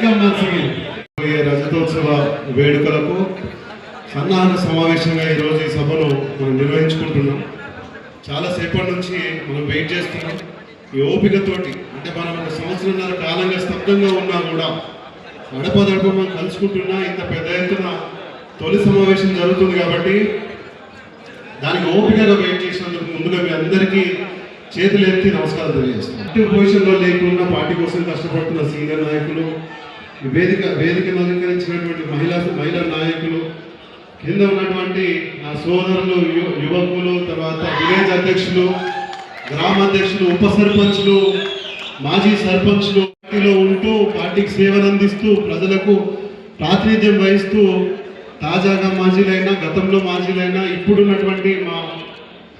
Welcome once రజతోత్సవ వేడుకలకు సన్నాహక సమావేశంగా ఈరోజు ఈ సభను మనం నిర్వహించుకుంటున్నాం. చాలా సేపటి నుంచి మనం వెయిట్ చేస్తున్నాం. ఈ ఓపికతోటి అంటే మనం ఒక సంవత్సరంన్నర కాలంగా స్తబ్దంగా ఉన్నా కూడా గడపదడప మనం కలుసుకుంటున్నా ఇంత పెద్ద ఎత్తున తొలి సమావేశం జరుగుతుంది కాబట్టి దానికి ఓపికగా వెయిట్ చేసినందుకు ముందుగా మీ అందరికీ చేతులు ఎత్తి నమస్కారం తెలియజేస్తాను పొజిషన్లో లేకుండా పార్టీ కోసం కష్టపడుతున్న సీనియర్ నాయకులు వేదిక వేదికను అలంకరించినటువంటి మహిళా మహిళా నాయకులు కింద ఉన్నటువంటి నా సోదరులు యువకులు తర్వాత విలేజ్ అధ్యక్షులు గ్రామ అధ్యక్షులు ఉప సర్పంచ్లు మాజీ సర్పంచ్లు పార్టీలో ఉంటూ పార్టీకి సేవలు అందిస్తూ ప్రజలకు ప్రాతినిధ్యం వహిస్తూ తాజాగా మాజీలైనా గతంలో మాజీలైనా ఇప్పుడున్నటువంటి మా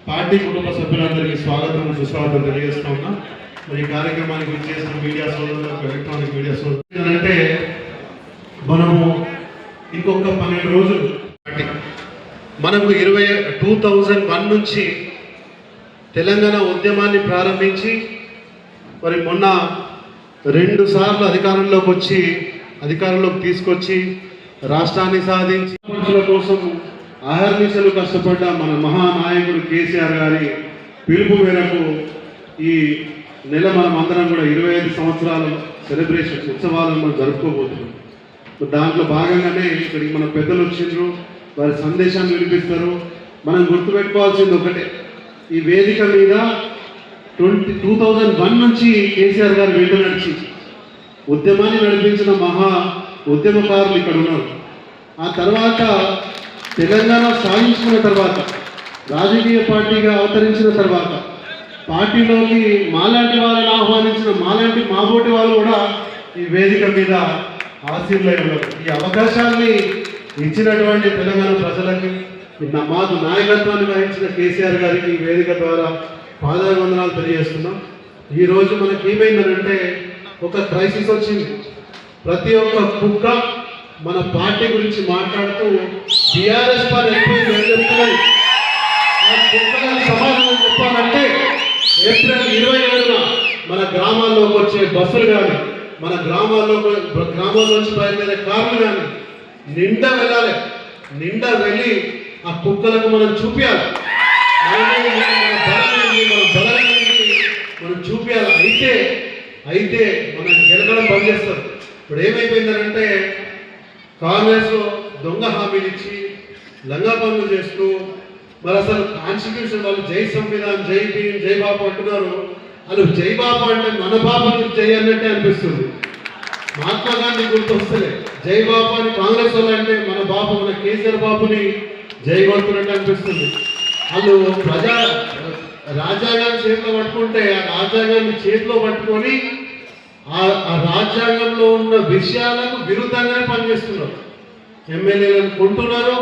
పార్టీ కుటుంబ సభ్యులందరికీ స్వాగతం సుస్వాగతం తెలియజేస్తా ఉన్నా. మరి ఈ కార్యక్రమానికి వచ్చేసిన మీడియా సోదరులకు ఎలక్ట్రానిక్ మీడియా సోదరులు. అంటే ఇంకొక పన్నెండు రోజులు. మనకు ఇరవై టూ థౌజండ్ వన్ నుంచి తెలంగాణ ఉద్యమాన్ని ప్రారంభించి మరి మొన్న రెండు సార్లు అధికారంలోకి వచ్చి అధికారంలోకి తీసుకొచ్చి రాష్ట్రాన్ని సాధించి కోసం అహర్నిశలు కష్టపడ్డ మన మహానాయకుడు కేసీఆర్ గారి పిలుపు మేరకు ఈ నెల మనం అందరం కూడా ఇరవై ఐదు సంవత్సరాల సెలబ్రేషన్ ఉత్సవాలను మనం జరుపుకోబోతున్నాం. దాంట్లో భాగంగానే ఇక్కడికి మన పెద్దలు వచ్చిండ్రు వారి సందేశాన్ని వినిపిస్తారు. మనం గుర్తుపెట్టుకోవాల్సింది ఒకటే ఈ వేదిక మీద ట్వంటీ టూ థౌజండ్ వన్ నుంచి కేసీఆర్ గారు వెంట నడిచి ఉద్యమాన్ని నడిపించిన మహా ఉద్యమకారులు ఇక్కడ ఉన్నారు. ఆ తర్వాత తెలంగాణ సాధించుకున్న తర్వాత రాజకీయ పార్టీగా అవతరించిన తర్వాత పార్టీలోకి మాలాంటి వాళ్ళని ఆహ్వానించిన మాలాంటి మాబోటి వాళ్ళు కూడా ఈ వేదిక మీద ఆశీర్వయంలో ఈ అవకాశాన్ని ఇచ్చినటువంటి తెలంగాణ ప్రజలకి ఈ మాకు నాయకత్వాన్ని వహించిన కేసీఆర్ గారికి ఈ వేదిక ద్వారా పాదాభివందనాలు తెలియజేస్తున్నాం. ఈరోజు మనకి ఏమైందనంటే ఒక క్రైసిస్ వచ్చింది. ప్రతి ఒక్క కుక్క మన పార్టీ గురించి మాట్లాడుతూ టీఆర్ఎస్ పార్టీ ఎక్కువ ఏం చెప్తున్నది? ఆ సమాధానం చెప్పాలంటే ఏప్రిల్ ఇరవై ఏడున మన గ్రామాల్లోకి వచ్చే బస్సులు కానీ మన గ్రామాల్లో గ్రామాల నుంచి బయలుదేరే కార్లు కానీ నిండా వెళ్ళాలి. నిండా వెళ్ళి ఆ కుక్కలకు మనం చూపించాలి మనం చూపించాలి అయితే అయితే మనం గెలగడం బంద్ చేస్తారు ఇప్పుడు ఏమైపోయిందనంటే కాంగ్రెస్ దొంగ హామీలు ఇచ్చి లంగా పనులు చేస్తూ మరి అసలు కాన్స్టిట్యూషన్ వాళ్ళు జై సంవిధాన్ జై భీమ్ జై బాబు అంటున్నారు. వాళ్ళు జై బాబు అంటే మన బాబు జై అన్నట్టే అనిపిస్తుంది. మహాత్మా గాంధీ గుర్తొస్తలే జై బాబు అని కాంగ్రెస్ వాళ్ళు అంటే మన బాబు మన కేసీఆర్ బాబుని జై కొడుతున్నట్టు అనిపిస్తుంది. వాళ్ళు ప్రజా రాజ్యాంగాన్ని చేతిలో పట్టుకుంటే ఆ రాజ్యాంగాన్ని చేతిలో పట్టుకొని ఆ ఆ రాజ్యాంగంలో ఉన్న విషయాలకు విరుద్ధంగానే పనిచేస్తున్నారు. ఎమ్మెల్యేలను కొంటున్నారు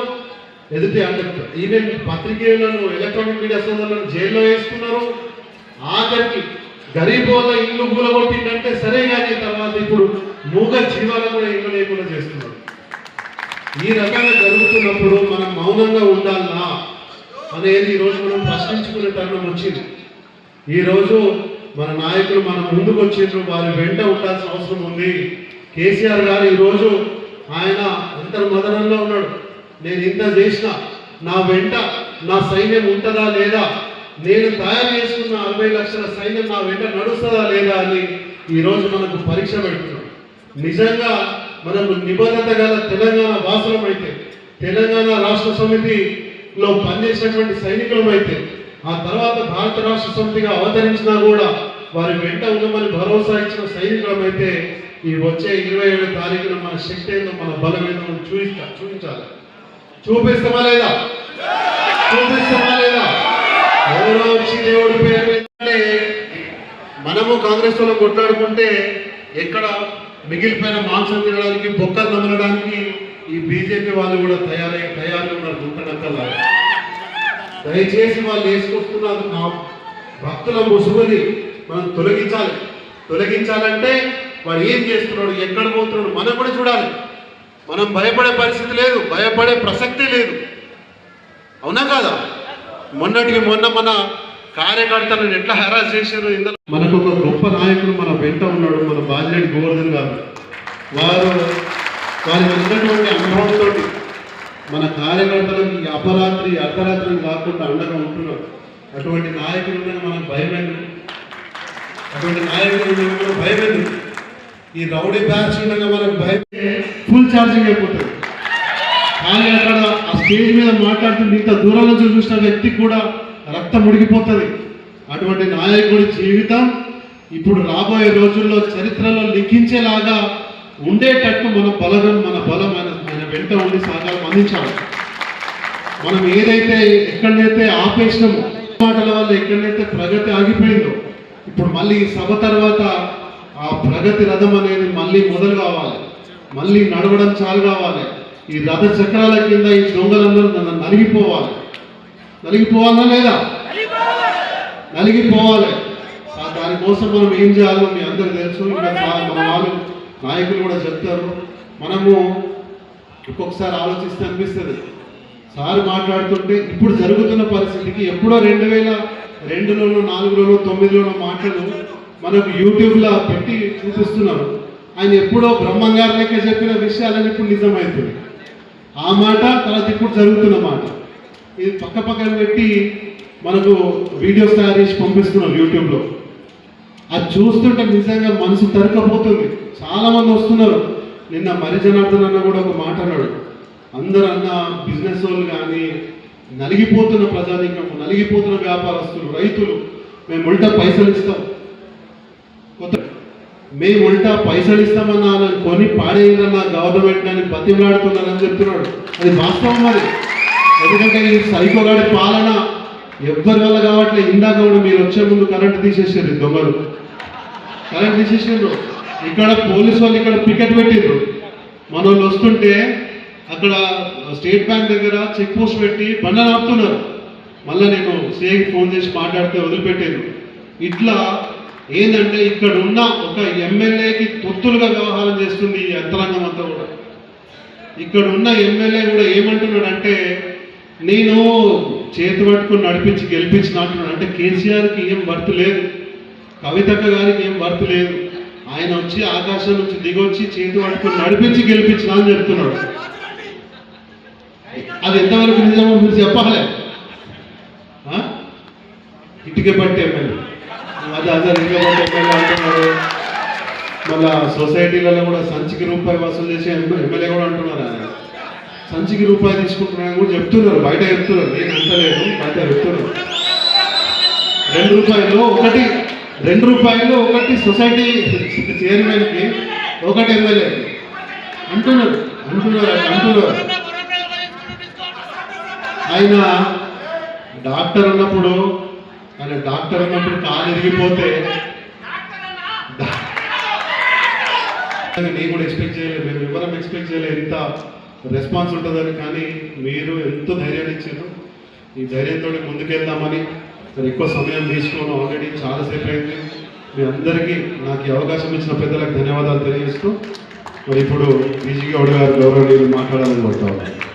ఎదుటి అంటే ఈవెన్ పత్రికేయులను ఎలక్ట్రానిక్ మీడియా సోదరులను జైల్లో వేస్తున్నారు ఆఖరికి గరీబ్ వాళ్ళ ఇల్లు కూలగొట్టిందంటే సరే కానీ తర్వాత ఇప్పుడు మూగ జీవాలను కూడా ఇల్లు లేకుండా చేస్తున్నారు. ఈ రకంగా జరుగుతున్నప్పుడు మనం మౌనంగా ఉండాలనా అనేది ఈరోజు మనం ప్రశ్నించుకునే తరుణం వచ్చింది. ఈరోజు మన నాయకులు మన ముందుకు వచ్చిండ్రు వారి వెంట ఉండాల్సిన అవసరం ఉంది. కేసీఆర్ గారు ఈరోజు ఆయన అంతర్మదనంలో ఉన్నాడు. నేను ఇంత చేసిన నా వెంట నా సైన్యం ఉంటుందా లేదా నేను తయారు చేసుకున్న అరవై లక్షల సైన్యం నా వెంట నడుస్తుందా లేదా అని ఈరోజు మనకు పరీక్ష పెడుతున్నాం. నిజంగా మనకు నిబద్ధత గల తెలంగాణ వాసులం అయితే తెలంగాణ రాష్ట్ర సమితిలో పనిచేసినటువంటి సైనికులం అయితే ఆ తర్వాత భారత రాష్ట్ర సమితిగా అవతరించినా కూడా వారి వెంట ఉండమని భరోసా ఇచ్చిన సైనికులం అయితే ఈ వచ్చే ఇరవై ఏడు తారీఖున మన శక్తి ఏందో మన బలం ఏందో చూపిస్తా చూపించాలి. చూపిస్తామా లేదా? చూపిస్తామా లేదా? అదిలో వచ్చి దేవుడి పేరు అంటే మనము కాంగ్రెస్ వాళ్ళు కొట్లాడుకుంటే ఎక్కడ మిగిలిపోయిన మాంసం తినడానికి బొక్కలు నమ్మడానికి ఈ బీజేపీ వాళ్ళు కూడా తయారై తయారు ఉన్నారు గుంటనక్కల్లా దయచేసి వాళ్ళు వేసుకొస్తున్నారు నా భక్తుల ముసుగుని మనం తొలగించాలి. తొలగించాలంటే వాడు ఏం చేస్తున్నాడు ఎక్కడ పోతున్నాడు మనం కూడా చూడాలి. మనం భయపడే పరిస్థితి లేదు భయపడే ప్రసక్తే లేదు. అవునా కాదా? మొన్నటికి మొన్న మన కార్యకర్తలను ఎట్లా హెరాస్ చేశారు ఇందులో మనకు ఒక గొప్ప నాయకుడు మన వెంట ఉన్నాడు మన బాజిరెడ్డి గోవర్ధన్ గారు. వారు వారికి ఉన్నటువంటి అనుభవంతో మన కార్యకర్తలకు అపరాత్రి అర్ధరాత్రి కాకుండా అండగా ఉంటున్నారు. అటువంటి నాయకులు ఉండగా మనకు భయం ఎందుకు? అటువంటి నాయకులు ఉండగా మనకు భయం ఎందుకు? ఈ రౌడీ బ్యాచ్ ఉండగా మనకు భయం. ఫుల్ ఛార్జింగ్ అయిపోతుంది. కానీ అక్కడ స్టేజ్ మీద మాట్లాడుతుంటే ఇంత దూరంలో చూసిన వ్యక్తి కూడా రక్తం ముడిగిపోతుంది అటువంటి నాయకుడి జీవితం ఇప్పుడు రాబోయే రోజుల్లో చరిత్రలో లిఖించేలాగా ఉండేటట్టు మన బలగం మన బలం ఆయన ఆయన వెంట ఉండి సహకారం అందించాలి. మనం ఏదైతే ఎక్కడైతే ఆపేసినామో మాటల వల్ల ఎక్కడైతే ప్రగతి ఆగిపోయిందో ఇప్పుడు మళ్ళీ సభ తర్వాత ఆ ప్రగతి రథం అనేది మళ్ళీ మొదలు కావాలి. మళ్ళీ నడవడం చాలు కావాలి. ఈ రథ చక్రాల కింద ఈ దొంగలందరూ నన్ను నలిగిపోవాలి. నలిగిపోవాలా లేదా? నలిగిపోవాలి. దానికోసం మనం ఏం చేయాలో మీ అందరు తెలుసు. ఇంకా మన వాళ్ళు నాయకులు కూడా చెప్తారు. మనము ఒక్కొక్కసారి ఆలోచిస్తే అనిపిస్తుంది. సార్ మాట్లాడుతుంటే ఇప్పుడు జరుగుతున్న పరిస్థితికి ఎప్పుడో రెండు వేల రెండులోనో నాలుగులోనో తొమ్మిదిలోనో మాటలు మనకు యూట్యూబ్లో పెట్టి చూపిస్తున్నారు. ఆయన ఎప్పుడో బ్రహ్మంగారు లెక్క చెప్పిన విషయాలని ఇప్పుడు నిజమవుతుంది ఆ మాట తర్వాత ఇప్పుడు జరుగుతున్న మాట. ఇది పక్క పక్కన పెట్టి మనకు వీడియోస్ తయారు చేసి పంపిస్తున్నాం యూట్యూబ్లో. అది చూస్తుంటే నిజంగా మనసు తరకపోతుంది. చాలా మంది వస్తున్నారు. నిన్న మరి జనార్దన్ అన్న కూడా ఒక మాట అన్నాడు. అందరు అన్న బిజినెస్ వాళ్ళు కానీ నలిగిపోతున్న ప్రజానీకం నలిగిపోతున్న వ్యాపారస్తులు రైతులు మేము ఉల్టా పైసలు ఇస్తాం. కొత్త మేము ఉంటా పైసలు ఇస్తామన్నా కొని పాడేయాలన్న గవర్నమెంట్ అని బతిమలాడుతున్నారని చెప్తున్నాడు. అది వాస్తవం మరి. ఎందుకంటే ఈ సైకోగాడి పాలన. ఎవరి వల్ల కావట్లేదు ఇందాక కూడా మీరు వచ్చే ముందు కరెంట్ తీసేసారు దొంగలు. కరెంట్ తీసేసిండ్రు. ఇక్కడ పోలీసు వాళ్ళు ఇక్కడ పికెట్ పెట్టిండ్రు. మన వాళ్ళు వస్తుంటే అక్కడ స్టేట్ బ్యాంక్ దగ్గర చెక్ పోస్ట్ పెట్టి బండలు ఆపుతున్నారు మళ్ళీ నేను సేకి ఫోన్ చేసి మాట్లాడితే వదిలిపెట్టాను ఇట్లా ఏంటంటే ఇక్కడ ఉన్న ఒక ఎమ్మెల్యేకి తొత్తులుగా వ్యవహారం చేస్తుంది ఈ యంత్రాంగం అంతా కూడా. ఇక్కడ ఉన్న ఎమ్మెల్యే కూడా ఏమంటున్నాడంటే నేను చేతి పట్టుకుని నడిపించి గెలిపించిన అంటున్నాడు. అంటే కేసీఆర్కి ఏం వర్త్ లేదు. కవితక్క గారికి ఏం వర్త్ లేదు. ఆయన వచ్చి ఆకాశం నుంచి దిగొచ్చి చేతి పట్టుకుని నడిపించి గెలిపించిన అని చెప్తున్నాడు. అది ఎంతవరకు నిజమో మీరు చెప్పాలి. ఆ? ఇటుక పట్టి ఎమ్మెల్యే అది అదే ఇటుక అంటున్నారు. మళ్ళా సొసైటీలలో కూడా సంచికి రూపాయి వసూలు చేసి ఎమ్మెల్యే కూడా అంటున్నారు ఆయన. సంచికి రూపాయి తీసుకుంటున్నారని కూడా చెప్తున్నారు. బయట చెప్తున్నారు. నేను అంటలేదు బయట చెప్తున్నారు. రెండు రూపాయలు ఒకటి రెండు రూపాయలు ఒకటి సొసైటీ చైర్మన్కి ఒకటి ఎమ్మెల్యేకి. అంటున్నారు. అంటున్నారు. అంటున్నారు. ఆయన డాక్టర్ ఉన్నప్పుడు ఆయన డాక్టర్ ఉన్నప్పుడు కాలు ఇరిగిపోతే డా- నేను కూడా ఎక్స్పెక్ట్ చేయలేదు. మేము ఎవరం ఎక్స్పెక్ట్ చేయలేదు. ఇంత రెస్పాన్స్ ఉంటుందని కానీ మీరు ఎంతో ధైర్యాన్ని ఇచ్చారు? ఈ ధైర్యంతో ముందుకెళ్దామని మరి ఎక్కువ సమయం తీసుకోవడం ఆల్రెడీ చాలాసేపు అయింది. మీ అందరికీ నాకు ఈ అవకాశం ఇచ్చిన పెద్దలకు ధన్యవాదాలు తెలియజేస్తూ మరి ఇప్పుడు బీజీ గౌడ్ గారు గౌరవనీయులు మాట్లాడాలని కోరుతా ఉన్నాను.